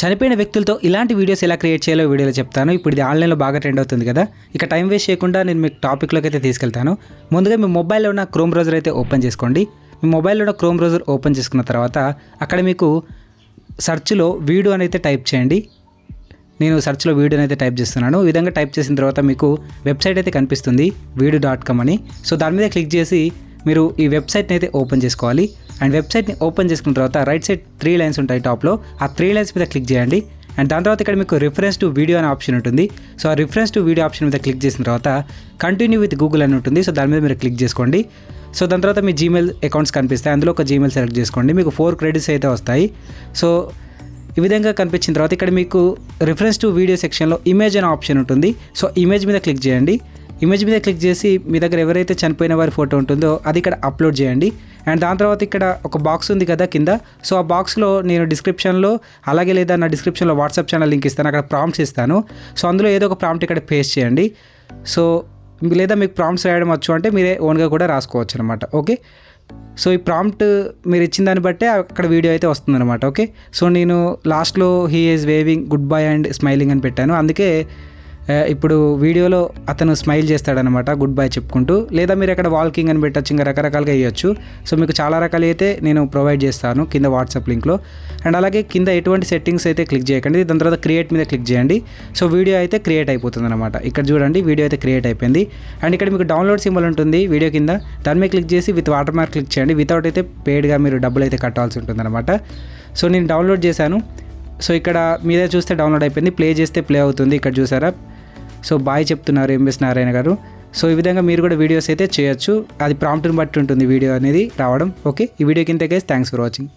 చనిపోయిన వ్యక్తులతో ఇలాంటి వీడియోస్ ఎలా క్రియేట్ చేయాలో వీడియోలో చెప్తాను. ఇప్పుడు ఇది ఆన్లైన్లో బాగా ట్రెండ్ అవుతుంది కదా. ఇక టైం వేస్ట్ చేయకుండా నేను మీకు టాపిక్లోకి అయితే తీసుకెళ్తాను. ముందుగా మీ మొబైల్లో ఉన్న క్రోమ్ బ్రౌజర్ అయితే ఓపెన్ చేసుకోండి. మీ మొబైల్లో ఉన్న క్రోమ్ బ్రౌజర్ ఓపెన్ చేసుకున్న తర్వాత అక్కడ మీకు సెర్చ్లో వీడియో అని అయితే టైప్ చేయండి. నేను సెర్చ్లో వీడియో అయితే టైప్ చేస్తున్నాను. ఈ విధంగా టైప్ చేసిన తర్వాత మీకు వెబ్సైట్ అయితే కనిపిస్తుంది వీడియో డాట్ కామ్ అని. సో దాని మీద క్లిక్ చేసి మీరు ఈ వెబ్సైట్ని అయితే ఓపెన్ చేసుకోవాలి. అండ్ వెబ్సైట్ని ఓపెన్ చేసుకున్న తర్వాత రైట్ సైడ్ త్రీ లైన్స్ ఉంటాయి టాప్లో. ఆ త్రీ లైన్స్ మీద క్లిక్ చేయండి. అండ్ దాని తర్వాత ఇక్కడ మీకు రిఫరెన్స్ టు వీడియో అనే ఆప్షన్ ఉంటుంది. సో ఆ రిఫరెన్స్ టు వీడియో ఆప్షన్ మీద క్లిక్ చేసిన తర్వాత కంటిన్యూ విత్ గూగుల్ అని ఉంటుంది. సో దాని మీద మీరు క్లిక్ చేసుకోండి. సో దాని తర్వాత మీ జీమెయిల్ అకౌంట్స్ కనిపిస్తాయి. అందులో ఒక జీమెయిల్ సెలెక్ట్ చేసుకోండి. మీకు ఫోర్ క్రెడిట్స్ అయితే వస్తాయి. సో ఈ విధంగా కనిపించిన తర్వాత ఇక్కడ మీకు రిఫరెన్స్ టు వీడియో సెక్షన్లో ఇమేజ్ అనే ఆప్షన్ ఉంటుంది. సో ఇమేజ్ మీద క్లిక్ చేయండి. ఇమేజ్ మీద క్లిక్ చేసి మీ దగ్గర ఎవరైతే చనిపోయిన వారి ఫోటో ఉంటుందో అది ఇక్కడ అప్లోడ్ చేయండి. అండ్ దాని తర్వాత ఇక్కడ ఒక బాక్స్ ఉంది కదా కింద. సో ఆ బాక్స్లో నేను డిస్క్రిప్షన్లో అలాగే లేదా నా డిస్క్రిప్షన్లో వాట్సాప్ ఛానల్ లింక్ ఇస్తాను. అక్కడ ప్రాంప్ట్స్ ఇస్తాను. సో అందులో ఏదో ఒక ప్రాంప్ట్ ఇక్కడ పేస్ట్ చేయండి. సో లేదా మీకు ప్రాంప్ట్స్ రాయడం వచ్చు అంటే మీరే ఓన్గా కూడా రాసుకోవచ్చు అనమాట ఓకే సో ఈ ప్రాంప్ట్ మీరు ఇచ్చిన దాన్ని బట్టే అక్కడ వీడియో అయితే వస్తుందన్నమాట. ఓకే సో నేను లాస్ట్లో he is waving goodbye and smiling అని పెట్టాను. అందుకే ఇప్పుడు వీడియోలో అతను స్మైల్ చేస్తాడనమాట గుడ్ బై చెప్పుకుంటూ. లేదా మీరు అక్కడ వాల్కింగ్ అని పెట్టచ్చు ఇంకా రకరకాలుగా వేయచ్చు. సో మీకు చాలా రకాలు అయితే నేను ప్రొవైడ్ చేస్తాను కింద వాట్సాప్ లింక్లో. అండ్ అలాగే కింద ఎటువంటి సెట్టింగ్స్ అయితే క్లిక్ చేయకండి దాని తర్వాత క్రియేట్ మీద క్లిక్ చేయండి. సో వీడియో అయితే క్రియేట్ అయిపోతుంది అనమాట ఇక్కడ చూడండి వీడియో అయితే క్రియేట్ అయిపోయింది. అండ్ ఇక్కడ మీకు డౌన్లోడ్ సింబల్ ఉంటుంది వీడియో కింద. దాని మీద క్లిక్ చేసి విత్ వాటర్ మార్క్ క్లిక్ చేయండి. వితౌట్ అయితే పేడ్గా మీరు డబ్బులు అయితే కట్టాల్సి ఉంటుంది అనమాట సో నేను డౌన్లోడ్ చేశాను. సో ఇక్కడ మీదే చూస్తే డౌన్లోడ్ అయిపోయింది ప్లే చేస్తే ప్లే అవుతుంది. ఇక్కడ చూసారా? సో బాయ్ చెప్తున్నారు ఎంఎస్ నారాయణ గారు. సో ఈ విధంగా మీరు కూడా వీడియోస్ అయితే చేయొచ్చు. అది ప్రాంప్ట్ని బట్టి ఉంటుంది వీడియో అనేది రావడం. ఓకే ఈ వీడియో కింద గైస్ థ్యాంక్స్ ఫర్ వాచింగ్